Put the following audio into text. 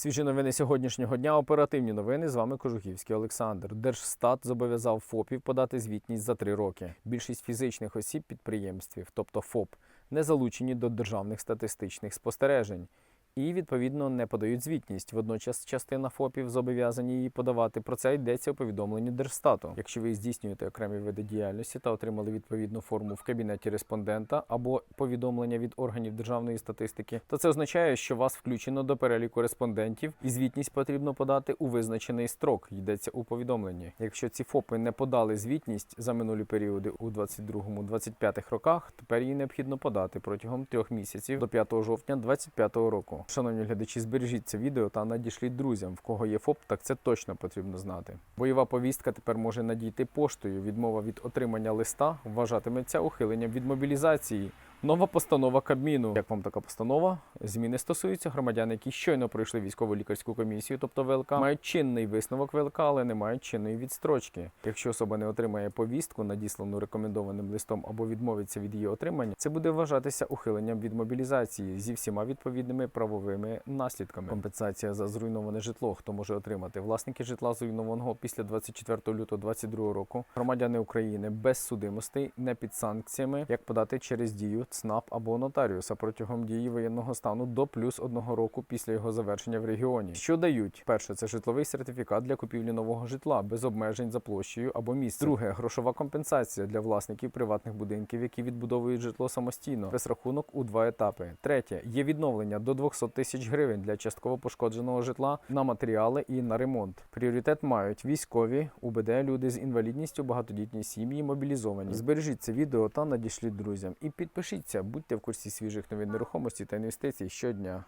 Свіжі новини сьогоднішнього дня. Оперативні новини. З вами Кожухівський Олександр. Держстат зобов'язав ФОПів подати звітність за три роки. Більшість фізичних осіб підприємствів, тобто ФОП, не залучені до державних статистичних спостережень. І відповідно не подають звітність. Водночас частина ФОПів зобов'язані її подавати. Про це йдеться у повідомленні Держстату. Якщо ви здійснюєте окремі види діяльності та отримали відповідну форму в кабінеті респондента або повідомлення від органів державної статистики, то це означає, що вас включено до переліку респондентів, і звітність потрібно подати у визначений строк. Йдеться у повідомленні. Якщо ці ФОПи не подали звітність за минулі періоди у 22-25 роках, тепер її необхідно подати протягом трьох місяців до 5 жовтня 2025 року. Шановні глядачі, збережіть це відео та надішліть друзям. В кого є ФОП, так це точно потрібно знати. Бойова повістка тепер може надійти поштою. Відмова від отримання листа вважатиметься ухиленням від мобілізації. Нова постанова Кабміну. Як вам така постанова? Зміни стосуються громадян, які щойно пройшли військово лікарську комісію, тобто ВЛК, мають чинний висновок ВЛК, але не мають чинної відстрочки. Якщо особа не отримає повістку, надіслану рекомендованим листом або відмовиться від її отримання, це буде вважатися ухиленням від мобілізації зі всіма відповідними правовими наслідками. Компенсація за зруйноване житло, хто може отримати власники житла зруйнованого після 24 лютого 2022 року, громадяни України без судимостей, не під санкціями, як подати через дію ЦНАП або нотаріуса протягом дії воєнного стану до плюс одного року після його завершення в регіоні. Що дають? Перше, це житловий сертифікат для купівлі нового житла без обмежень за площею або місцем. Друге, грошова компенсація для власників приватних будинків, які відбудовують житло самостійно, без рахунок у два етапи. Третє, є відновлення до 200 тисяч гривень для частково пошкодженого житла на матеріали і на ремонт. Пріоритет мають військові, УБД, люди з інвалідністю, багатодітні сім'ї, мобілізовані. Збережіть це відео та надішліть друзям. І підпишіться, будьте в курсі свіжих новин нерухомості та інвестицій щодня.